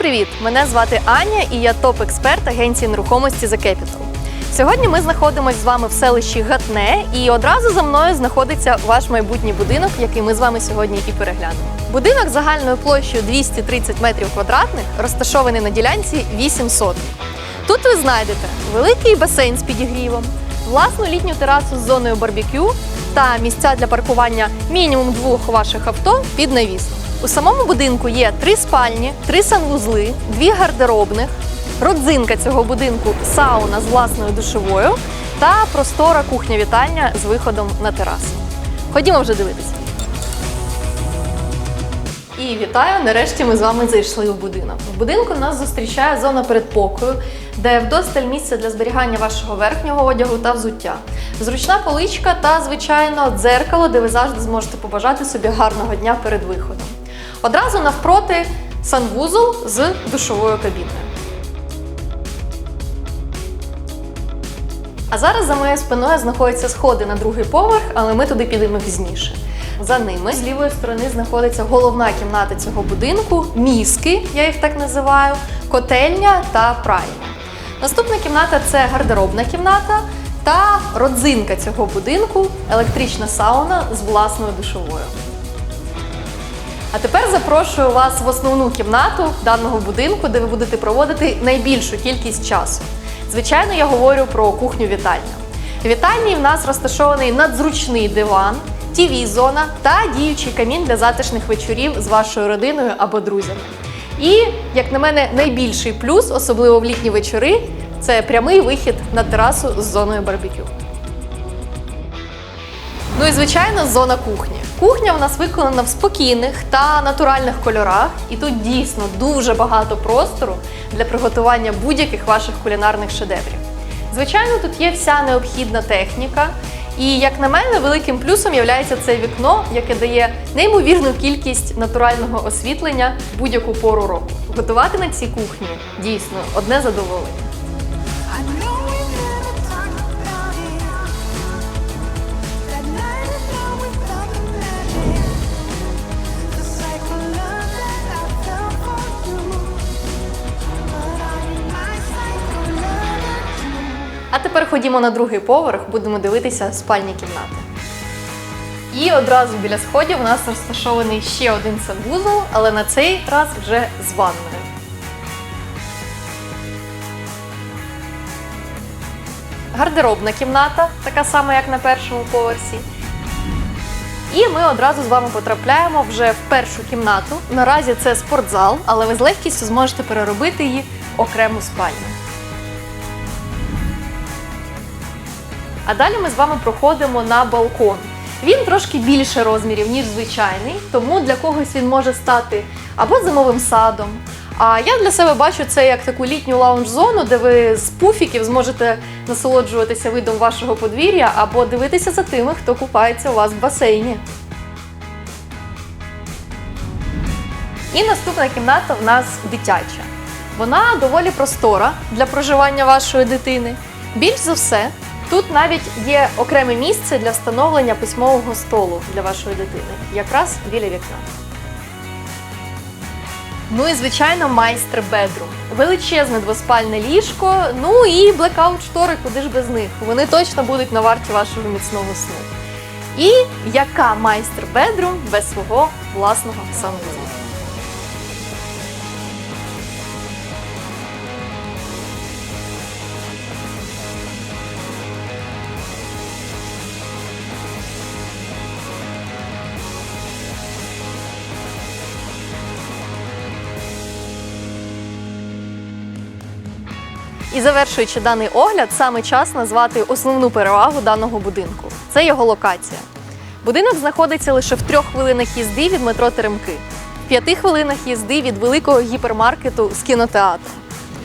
привіт! Мене звати Аня і я топ-експерт агенції нерухомості The Capital. Сьогодні ми знаходимося з вами в селищі Гатне, і одразу за мною знаходиться ваш майбутній будинок, який ми з вами сьогодні і переглянемо. Будинок загальною площею 230 метрів квадратних розташований на ділянці 8 соток. Тут ви знайдете великий басейн з підігрівом, власну літню терасу з зоною барбекю та місця для паркування мінімум двох ваших авто під навіс. У самому будинку є три спальні, три санвузли, дві гардеробних, родзинка цього будинку сауна з власною душовою та простора кухня-вітальня з виходом на терасу. Ходімо вже дивитися. І вітаю! Нарешті ми з вами зайшли в будинок. В будинку нас зустрічає зона передпокою, де вдосталь місця для зберігання вашого верхнього одягу та взуття. Зручна поличка та, звичайно, дзеркало, де ви завжди зможете побажати собі гарного дня перед виходом. Одразу навпроти санвузол з душовою кабіною. А зараз за моєю спиною знаходяться сходи на другий поверх, але ми туди підемо пізніше. За ними з лівої сторони знаходиться головна кімната цього будинку, мізки, я їх так називаю, котельня та пральня. Наступна кімната це гардеробна кімната та родзинка цього будинку електрична сауна з власною душовою. А тепер запрошую вас в основну кімнату даного будинку, де ви будете проводити найбільшу кількість часу. Звичайно, я говорю про кухню вітальню. В вітальні в нас розташований надзручний диван, тв зона та діючий камін для затишних вечорів з вашою родиною або друзями. І, як на мене, найбільший плюс, особливо в літні вечори, це прямий вихід на терасу з зоною барбекю. Ну і звичайно, зона кухні. Кухня у нас виконана в спокійних та натуральних кольорах, і тут дійсно дуже багато простору для приготування будь-яких ваших кулінарних шедеврів. Звичайно, тут є вся необхідна техніка. І як на мене, великим плюсом є це вікно, яке дає неймовірну кількість натурального освітлення в будь-яку пору року. Готувати на цій кухні дійсно одне задоволення. Тепер ходімо на другий поверх, будемо дивитися спальні кімнати. І одразу біля сходів у нас розташований ще один санвузол, але на цей раз вже з ванною. Гардеробна кімната, така сама, як на першому поверсі. І ми одразу з вами потрапляємо вже в першу кімнату. Наразі це спортзал, але ви з легкістю зможете переробити її в окрему спальню. А далі ми з вами проходимо на балкон. Він трошки більше розмірів, ніж звичайний, тому для когось він може стати або зимовим садом. А я для себе бачу це як таку літню лаунж-зону, де ви з пуфіків зможете насолоджуватися видом вашого подвір'я або дивитися за тими, хто купається у вас в басейні. І наступна кімната в нас дитяча. Вона доволі простора для проживання вашої дитини. Більш за все, тут навіть є окреме місце для встановлення письмового столу для вашої дитини, якраз біля вікна. Ну і звичайно, майстер бедрум. Величезне двоспальне ліжко, ну і блекаут штори, куди ж без них. Вони точно будуть на варті вашого міцного сну. І яка майстер бедрум без свого власного санвузла? І завершуючи даний огляд, саме час назвати основну перевагу даного будинку. Це його локація. Будинок знаходиться лише в трьох хвилинах їзди від метро Теремки, в п'яти хвилинах їзди від великого гіпермаркету з кінотеатром.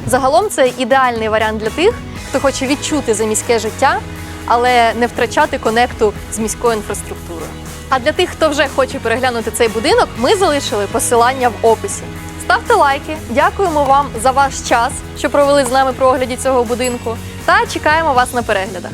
Загалом це ідеальний варіант для тих, хто хоче відчути заміське життя, але не втрачати конекту з міською інфраструктурою. А для тих, хто вже хоче переглянути цей будинок, ми залишили посилання в описі. Ставте лайки, дякуємо вам за ваш час, що провели з нами при огляді цього будинку, та чекаємо вас на переглядах.